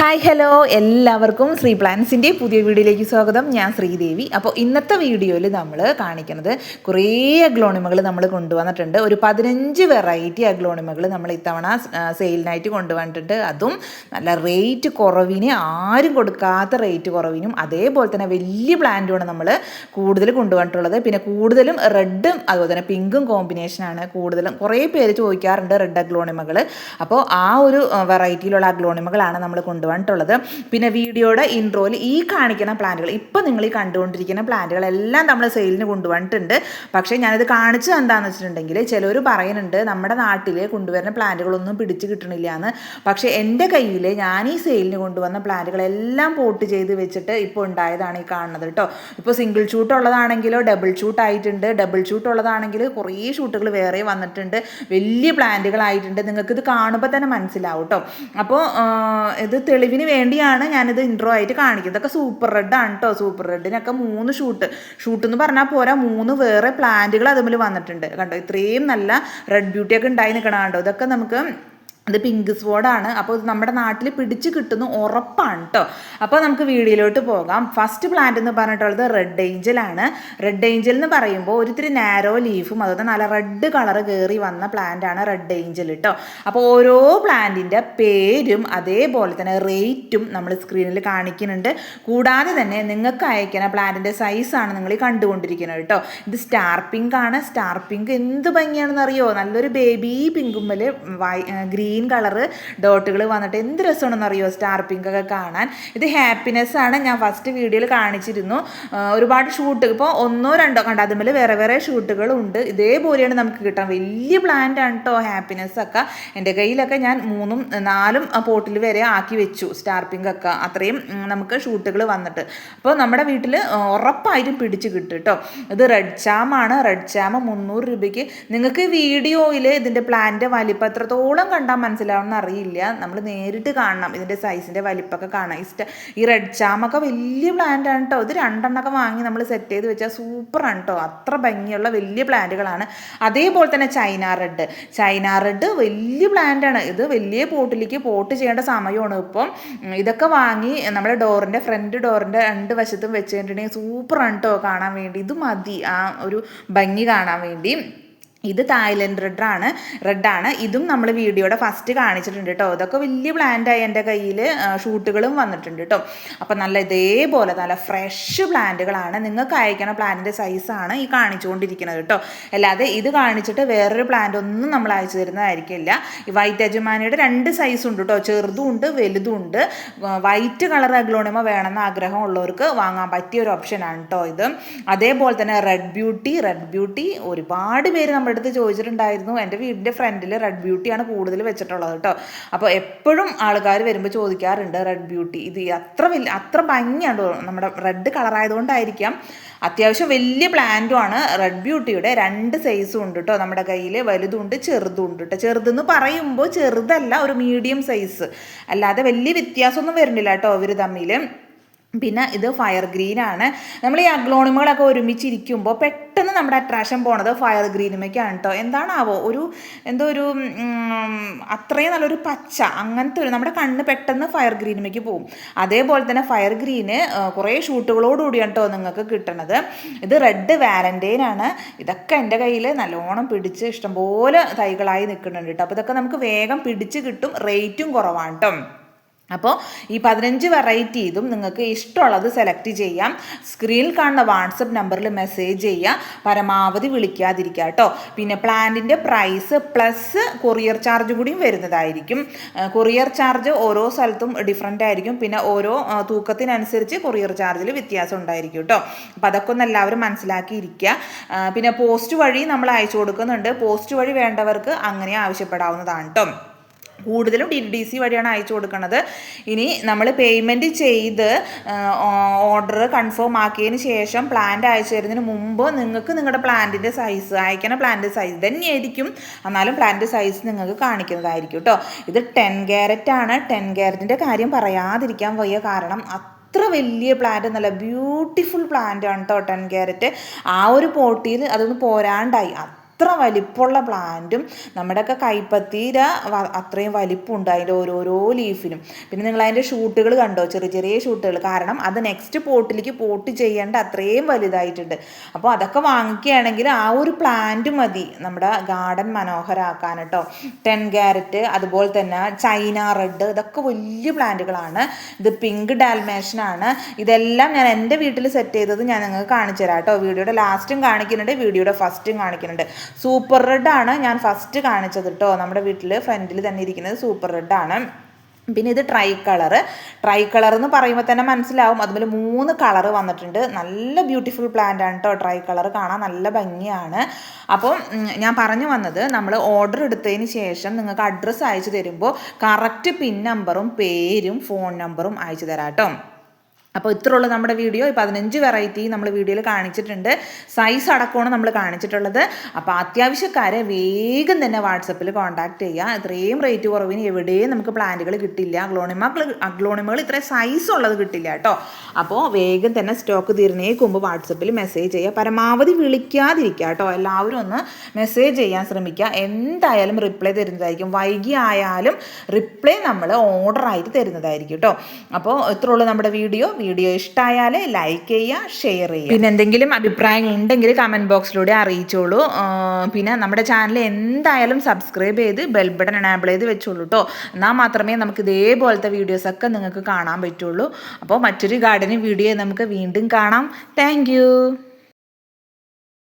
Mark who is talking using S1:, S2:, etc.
S1: Hi hello എല്ലാവർക്കും ശ്രീ പ്ലാൻസിന്റെ പുതിയ വീഡിയോയിലേക്ക് സ്വാഗതം. ഞാൻ ശ്രീദേവി. അപ്പോൾ ഇന്നത്തെ വീഡിയോയിൽ നമ്മൾ കാണിക്കുന്നത് കുറേ അഗ്ലോണിമകൾ നമ്മൾ കൊണ്ടുവന്നിട്ടുണ്ട്. ഒരു പതിനഞ്ച് വെറൈറ്റി അഗ്ലോണിമകൾ നമ്മൾ ഇത്തവണ സെയിലിനായിട്ട് കൊണ്ടുവന്നിട്ടുണ്ട്. അതും നല്ല റേറ്റ് കുറവിന് ആരും കൊടുക്കാത്ത റേറ്റ് കുറവിനും അതേപോലെ തന്നെ വലിയ പ്ലാന്റുമാണ് നമ്മൾ കൂടുതൽ കൊണ്ടുവന്നിട്ടുള്ളത്. പിന്നെ കൂടുതലും റെഡും അതുപോലെ തന്നെ പിങ്കും കോമ്പിനേഷനാണ് കൂടുതലും കുറേ പേര് ചോദിക്കാറുണ്ട് റെഡ് അഗ്ലോണിമകൾ. അപ്പോൾ ആ ഒരു വെറൈറ്റിയിലുള്ള അഗ്ലോണിമകളാണ് നമ്മൾ കൊണ്ടുവന്നിട്ടുള്ളത് പിന്നെ വീഡിയോയുടെ ഇൻട്രോയിൽ ഈ കാണിക്കുന്ന പ്ലാന്റുകൾ ഇപ്പം നിങ്ങൾ ഈ കണ്ടുകൊണ്ടിരിക്കുന്ന പ്ലാന്റുകളെല്ലാം നമ്മൾ സെയിലിന് കൊണ്ടുവന്നിട്ടുണ്ട്. പക്ഷേ ഞാനിത് കാണിച്ചത് എന്താണെന്ന് വെച്ചിട്ടുണ്ടെങ്കിൽ ചിലർ പറയുന്നുണ്ട് നമ്മുടെ നാട്ടിൽ കൊണ്ടുവരുന്ന പ്ലാന്റുകളൊന്നും പിടിച്ച് കിട്ടണില്ല എന്ന് പക്ഷേ എന്റെ കയ്യിൽ ഞാൻ ഈ സെയിലിന് കൊണ്ടുവന്ന പ്ലാന്റുകളെല്ലാം പോട്ട് ചെയ്ത് വെച്ചിട്ട് ഇപ്പോൾ ഉണ്ടായതാണ് ഈ കാണുന്നത് കേട്ടോ. ഇപ്പോൾ സിംഗിൾ ഷൂട്ട് ഉള്ളതാണെങ്കിലോ ഡബിൾ ഷൂട്ട് ആയിട്ടുണ്ട്. ഡബിൾ ഷൂട്ട് ഉള്ളതാണെങ്കിൽ കുറേ ഷൂട്ടുകൾ വേറെ വന്നിട്ടുണ്ട്. വലിയ പ്ലാന്റുകളായിട്ടുണ്ട്. നിങ്ങൾക്ക് ഇത് കാണുമ്പോൾ തന്നെ മനസ്സിലാവും കേട്ടോ. അപ്പോൾ ഇത് തെളിവിന് വേണ്ടിയാണ് ഞാനിത് ഇൻട്രോ ആയിട്ട് കാണിക്കുന്നത്. ഇതൊക്കെ സൂപ്പർ റെഡ് ആണ് കേട്ടോ സൂപ്പർ റെഡിനൊക്കെ മൂന്ന് ഷൂട്ട് ഷൂട്ട് എന്ന് പറഞ്ഞാൽ പോരാ മൂന്ന് വേറെ പ്ലാന്റുകൾ അതുമിൽ വന്നിട്ടുണ്ട്. കണ്ടോ? ഇത്രയും നല്ല റെഡ് ബ്യൂട്ടിയൊക്കെ ഉണ്ടായി നിൽക്കണം കണ്ടോ? ഇതൊക്കെ നമുക്ക് ഇത് പിങ്ക് സ്വാഡാണ് അപ്പോൾ ഇത് നമ്മുടെ നാട്ടിൽ പിടിച്ച് കിട്ടുന്നു ഉറപ്പാണ് കേട്ടോ അപ്പോൾ നമുക്ക് വീഡിയോയിലോട്ട് പോകാം. ഫസ്റ്റ് പ്ലാന്റ് എന്ന് പറഞ്ഞിട്ടുള്ളത് റെഡ് ഏഞ്ചലാണ് റെഡ് ഏഞ്ചൽ എന്ന് പറയുമ്പോൾ ഒരിത്തിരി നാരോ ലീഫും അതുപോലെ നല്ല റെഡ് കളർ കയറി വന്ന പ്ലാന്റ് ആണ് റെഡ് ഏഞ്ചൽ കേട്ടോ അപ്പോൾ ഓരോ പ്ലാന്റിന്റെ പേരും അതേപോലെ തന്നെ റേറ്റും നമ്മൾ സ്ക്രീനിൽ കാണിക്കുന്നുണ്ട്. കൂടാതെ തന്നെ നിങ്ങൾക്ക് അയക്കുന്ന പ്ലാന്റിന്റെ സൈസാണ് നിങ്ങൾ കണ്ടുകൊണ്ടിരിക്കുന്നത് കേട്ടോ ഇത് സ്റ്റാർ പിങ്ക് ആണ്. സ്റ്റാർ പിങ്ക് എന്ത് ഭംഗിയാണെന്ന് അറിയോ? നല്ലൊരു ബേബി പിങ്കുമ്മൽ വൈ ഗ്രീൻ കളറ് ഡോട്ടുകൾ വന്നിട്ട് എന്ത് രസമാണെന്ന് അറിയോ സ്റ്റാർ പിങ്ക് ഒക്കെ കാണാൻ. ഇത് ഹാപ്പിനെസ് ആണ്. ഞാൻ ഫസ്റ്റ് വീഡിയോയിൽ കാണിച്ചിരുന്നു. ഒരുപാട് ഷൂട്ട് ഇപ്പോൾ ഒന്നോ രണ്ടോ കണ്ട? അതുപോലെ വേറെ വേറെ ഷൂട്ടുകൾ ഉണ്ട്. ഇതേപോലെയാണ് നമുക്ക് കിട്ടാൻ. വലിയ പ്ലാന്റ് ആണ് കേട്ടോ ഹാപ്പിനെസ് ഒക്കെ. എന്റെ കയ്യിലൊക്കെ ഞാൻ മൂന്നും നാലും പോട്ടിൽ വരെ ആക്കി വെച്ചു സ്റ്റാർ പിങ്ക് ഒക്കെ. അത്രയും നമുക്ക് ഷൂട്ടുകൾ വന്നിട്ട്. അപ്പോൾ നമ്മുടെ വീട്ടിൽ ഉറപ്പായിട്ടും പിടിച്ച് കിട്ടും കേട്ടോ ഇത് റെഡ് ചാമാണ് റെഡ് ചാമ മുന്നൂറ് രൂപയ്ക്ക്. നിങ്ങൾക്ക് വീഡിയോയിൽ ഇതിന്റെ പ്ലാന്റ് വലിപ്പം എത്രത്തോളം കണ്ടാൽ മനസ്സിലാവുമെന്ന് അറിയില്ല. നമ്മൾ നേരിട്ട് കാണണം. ഇതിന്റെ സൈസിന്റെ വലിപ്പമൊക്കെ കാണാം ഇഷ്ട ഈ റെഡ് ചാമൊക്കെ വലിയ പ്ലാന്റ് ആണ് കേട്ടോ ഇത് രണ്ടെണ്ണമൊക്കെ വാങ്ങി നമ്മൾ സെറ്റ് ചെയ്ത് വെച്ചാൽ സൂപ്പറാണ് കേട്ടോ അത്ര ഭംഗിയുള്ള വലിയ പ്ലാന്റുകളാണ് അതേപോലെ തന്നെ ചൈന റെഡ് ചൈന റെഡ് വലിയ പ്ലാന്റ് ആണ്. ഇത് വലിയ പോട്ടിലേക്ക് പോട്ട് ചെയ്യേണ്ട സമയമാണ്. ഇപ്പം ഇതൊക്കെ വാങ്ങി നമ്മുടെ ഡോറിന്റെ ഫ്രണ്ട് ഡോറിന്റെ രണ്ട് വശത്തും വെച്ചിട്ടുണ്ടെങ്കിൽ സൂപ്പറാണ് കേട്ടോ കാണാൻ വേണ്ടി. ഇത് മതി. ആ ഒരു ഭംഗി കാണാൻ വേണ്ടി. ഇത് തായ്ലൻഡ് റെഡാണ് റെഡാണ്. ഇതും നമ്മൾ വീഡിയോയുടെ ഫസ്റ്റ് കാണിച്ചിട്ടുണ്ട് കേട്ടോ ഇതൊക്കെ വലിയ പ്ലാന്റായി എന്റെ കയ്യിൽ ഷൂട്ടുകളും വന്നിട്ടുണ്ട് കേട്ടോ അപ്പം നല്ല ഇതേപോലെ നല്ല ഫ്രഷ് പ്ലാന്റുകളാണ് നിങ്ങൾക്ക് അയക്കണ പ്ലാന്റിന്റെ സൈസാണ് ഈ കാണിച്ചുകൊണ്ടിരിക്കുന്നത് കേട്ടോ അല്ലാതെ ഇത് കാണിച്ചിട്ട് വേറൊരു പ്ലാന്റ് ഒന്നും നമ്മൾ അയച്ചു തരുന്നതായിരിക്കില്ല. ഈ വൈറ്റ് അജുമാനിയുടെ രണ്ട് സൈസ് ഉണ്ട് കേട്ടോ ചെറുതും ഉണ്ട് വലുതും ഉണ്ട്. വൈറ്റ് കളർ അഗ്ലോണിമ വേണമെന്ന് ആഗ്രഹമുള്ളവർക്ക് വാങ്ങാൻ പറ്റിയ ഒരു ഓപ്ഷനാണ് കേട്ടോ ഇത്. അതേപോലെ തന്നെ റെഡ് ബ്യൂട്ടി റെഡ് ബ്യൂട്ടി ഒരുപാട് പേര് നമ്മുടെ അടുത്ത് ചോദിച്ചിട്ടുണ്ടായിരുന്നു. എന്റെ വീടിന്റെ ഫ്രണ്ടിൽ റെഡ് ബ്യൂട്ടിയാണ് കൂടുതൽ വെച്ചിട്ടുള്ളത് കേട്ടോ. അപ്പോൾ എപ്പോഴും ആൾക്കാർ വരുമ്പോൾ ചോദിക്കാറുണ്ട് റെഡ് ബ്യൂട്ടി ഇത് അത്ര വലിയ അത്ര ഭംഗിയാണ് നമ്മുടെ റെഡ് കളറായതുകൊണ്ടായിരിക്കാം അത്യാവശ്യം വലിയ പ്ലാന്റും ആണ്. റെഡ് ബ്യൂട്ടിയുടെ രണ്ട് സൈസും ഉണ്ട് കേട്ടോ. നമ്മുടെ കയ്യിൽ വലുതുണ്ട് ചെറുതും ഉണ്ട് കേട്ടോ. ചെറുതെന്ന് പറയുമ്പോൾ ചെറുതല്ല ഒരു മീഡിയം സൈസ് അല്ലാതെ വലിയ വ്യത്യാസമൊന്നും വരുന്നില്ല കേട്ടോ ഇവർ തമ്മിൽ. പിന്നെ ഇത് ഫയർ ഗ്രീൻ ആണ്. നമ്മൾ ഈ അഗ്ലോണിമകളൊക്കെ ഒരുമിച്ചിരിക്കുമ്പോൾ പെട്ടെന്ന് നമ്മുടെ അട്രാക്ഷൻ പോണത് ഫയർ ഗ്രീനുമൊക്കെയാണ് കേട്ടോ എന്താണാവോ? ഒരു എന്തോ ഒരു അത്രയും നല്ലൊരു പച്ച അങ്ങനത്തെ ഒരു നമ്മുടെ കണ്ണ് പെട്ടെന്ന് ഫയർ ഗ്രീനുമേക്ക് പോകും അതേപോലെ തന്നെ ഫയർ ഗ്രീന് കുറേ ഷൂട്ടുകളോടുകൂടിയാണ് കേട്ടോ നിങ്ങൾക്ക് കിട്ടണത്. ഇത് റെഡ് വാലന്റൈൻ ആണ്. ഇതൊക്കെ എന്റെ കയ്യിൽ നല്ലോണം പിടിച്ച് ഇഷ്ടംപോലെ തൈകളായി നിൽക്കുന്നുണ്ട് കേട്ടോ അപ്പോൾ ഇതൊക്കെ നമുക്ക് വേഗം പിടിച്ച് കിട്ടും റേറ്റും കുറവാണ് കേട്ടോ അപ്പോൾ ഈ പതിനഞ്ച് വെറൈറ്റി ഇതും നിങ്ങൾക്ക് ഇഷ്ടമുള്ളത് സെലക്ട് ചെയ്യാം. സ്ക്രീനിൽ കാണുന്ന വാട്സപ്പ് നമ്പറിൽ മെസ്സേജ് ചെയ്യുക. പരമാവധി വിളിക്കാതിരിക്കുക കേട്ടോ. പിന്നെ പ്ലാന്റിന്റെ പ്രൈസ് പ്ലസ് കൊറിയർ ചാർജ് കൂടിയും വരുന്നതായിരിക്കും. കൊറിയർ ചാർജ് ഓരോ സ്ഥലത്തും ഡിഫറെന്റ് ആയിരിക്കും. പിന്നെ ഓരോ തൂക്കത്തിനനുസരിച്ച് കൊറിയർ ചാർജിൽ വ്യത്യാസം ഉണ്ടായിരിക്കും കേട്ടോ. അപ്പോൾ അതൊക്കെ ഒന്ന് എല്ലാവരും മനസ്സിലാക്കിയിരിക്കുക. പിന്നെ പോസ്റ്റ് വഴി നമ്മൾ അയച്ചു കൊടുക്കുന്നുണ്ട്. പോസ്റ്റ് വഴി വേണ്ടവർക്ക് അങ്ങനെ ആവശ്യപ്പെടാവുന്നതാണ് കേട്ടോ. കൂടുതലും ഡി ഡി സി വഴിയാണ് അയച്ചു കൊടുക്കുന്നത് ഇനി നമ്മൾ പേയ്മെന്റ് ചെയ്ത് ഓർഡർ കൺഫേം ആക്കിയതിന് ശേഷം പ്ലാന്റ് അയച്ചു തരുന്നതിന് മുമ്പ് നിങ്ങൾക്ക് നിങ്ങളുടെ പ്ലാന്റിന്റെ സൈസ് അയക്കുന്ന പ്ലാന്റ് സൈസ് തന്നെയായിരിക്കും. എന്നാലും പ്ലാന്റ് സൈസ് നിങ്ങൾക്ക് കാണിക്കുന്നതായിരിക്കും കേട്ടോ ഇത് ടെൻ ക്യാരറ്റ് ആണ്. ടെൻ ക്യാരറ്റിന്റെ കാര്യം പറയാതിരിക്കാൻ വയ്യ കാരണം അത്ര വലിയ പ്ലാന്റ് നല്ല ബ്യൂട്ടിഫുൾ പ്ലാന്റ് ആണ് കേട്ടോ ടെൻ ക്യാരറ്റ് ആ ഒരു പോട്ടിയിൽ അതൊന്ന് പോരാണ്ടായി. അത്ര വലിപ്പമുള്ള പ്ലാന്റും നമ്മുടെയൊക്കെ കൈപ്പത്തീര അത്രയും വലിപ്പമുണ്ട് അതിന്റെ ഓരോരോ ലീഫിനും പിന്നെ നിങ്ങൾ അതിന്റെ ഷൂട്ടുകൾ കണ്ടോ? ചെറിയ ചെറിയ ഷൂട്ടുകൾ. കാരണം അത് നെക്സ്റ്റ് പോട്ടിലേക്ക് പോട്ട് ചെയ്യേണ്ട അത്രയും വലുതായിട്ടുണ്ട്. അപ്പോൾ അതൊക്കെ വാങ്ങിക്കുകയാണെങ്കിൽ ആ ഒരു പ്ലാന്റ് മതി നമ്മുടെ ഗാർഡൻ മനോഹരമാക്കാൻ കേട്ടോ ടെൻ ക്യാരറ്റ് അതുപോലെ തന്നെ ചൈന റെഡ് ഇതൊക്കെ വലിയ പ്ലാന്റുകളാണ്. ഇത് പിങ്ക് ഡാൽമേഷനാണ്. ഇതെല്ലാം ഞാൻ എന്റെ വീട്ടിൽ സെറ്റ് ചെയ്തത് ഞാൻ നിങ്ങൾക്ക് കാണിച്ചു തരാം കേട്ടോ. വീഡിയോയുടെ ലാസ്റ്റും കാണിക്കുന്നുണ്ട് വീഡിയോയുടെ ഫസ്റ്റും കാണിക്കുന്നുണ്ട്. സൂപ്പർ റെഡാണ് ഞാൻ ഫസ്റ്റ് കാണിച്ചത് കേട്ടോ നമ്മുടെ വീട്ടിൽ ഫ്രണ്ടിൽ തന്നെ ഇരിക്കുന്നത് സൂപ്പർ റെഡാണ് പിന്നെ ഇത് ട്രൈ കളർ ട്രൈ കളർ എന്ന് പറയുമ്പോൾ തന്നെ മനസ്സിലാവും. അതുപോലെ മൂന്ന് കളർ വന്നിട്ടുണ്ട്. നല്ല ബ്യൂട്ടിഫുൾ പ്ലാന്റ് ആണ് കേട്ടോ ട്രൈ കളർ കാണാൻ നല്ല ഭംഗിയാണ്. അപ്പോൾ ഞാൻ പറഞ്ഞു വന്നത് നമ്മൾ ഓർഡർ എടുത്തതിന് ശേഷം നിങ്ങൾക്ക് അഡ്രസ്സ് അയച്ചു തരുമ്പോൾ കറക്റ്റ് പിൻ നമ്പറും പേരും ഫോൺ നമ്പറും അയച്ചു തരാം കേട്ടോ അപ്പോൾ ഇത്ര ഉള്ളൂ നമ്മുടെ വീഡിയോ. ഈ പതിനഞ്ച് വെറൈറ്റി നമ്മൾ വീഡിയോയിൽ കാണിച്ചിട്ടുണ്ട്. സൈസ് അടക്കമാണ് നമ്മൾ കാണിച്ചിട്ടുള്ളത്. അപ്പോൾ അത്യാവശ്യക്കാരെ വേഗം തന്നെ വാട്സപ്പിൽ കോൺടാക്ട് ചെയ്യുക. ഇത്രയും റേറ്റ് കുറവിന് എവിടെയും നമുക്ക് പ്ലാന്റുകൾ കിട്ടില്ല. അഗ്ലോണിമകൾ അഗ്ലോണിമകൾ ഇത്രയും സൈസ് ഉള്ളത് കിട്ടില്ല കേട്ടോ. അപ്പോൾ വേഗം തന്നെ സ്റ്റോക്ക് തീർന്നേക്ക് മുമ്പ് വാട്സപ്പിൽ മെസ്സേജ് ചെയ്യുക. പരമാവധി വിളിക്കാതിരിക്കുക കേട്ടോ. എല്ലാവരും ഒന്ന് മെസ്സേജ് ചെയ്യാൻ ശ്രമിക്കുക. എന്തായാലും റിപ്ലൈ തരുന്നതായിരിക്കും. വൈകി ആയാലും റിപ്ലൈ നമ്മൾ ഓർഡറായിട്ട് തരുന്നതായിരിക്കും കേട്ടോ. അപ്പോൾ ഇത്ര ഉള്ളൂ നമ്മുടെ വീഡിയോ. വീഡിയോ ഇഷ്ടമായാൽ ലൈക്ക് ചെയ്യുക ഷെയർ ചെയ്യുക. പിന്നെ എന്തെങ്കിലും അഭിപ്രായങ്ങൾ ഉണ്ടെങ്കിൽ കമന്റ് ബോക്സിലൂടെ അറിയിച്ചോളൂ. പിന്നെ നമ്മുടെ ചാനൽ എന്തായാലും സബ്സ്ക്രൈബ് ചെയ്ത് ബെൽ ബട്ടൺ എനാബിൾ ചെയ്ത് വെച്ചോളൂ കേട്ടോ എന്നാൽ മാത്രമേ നമുക്ക് ഇതേപോലത്തെ വീഡിയോസൊക്കെ നിങ്ങൾക്ക് കാണാൻ പറ്റുള്ളൂ. അപ്പോൾ മറ്റൊരു ഗാർഡനിങ് വീഡിയോ നമുക്ക് വീണ്ടും കാണാം. താങ്ക്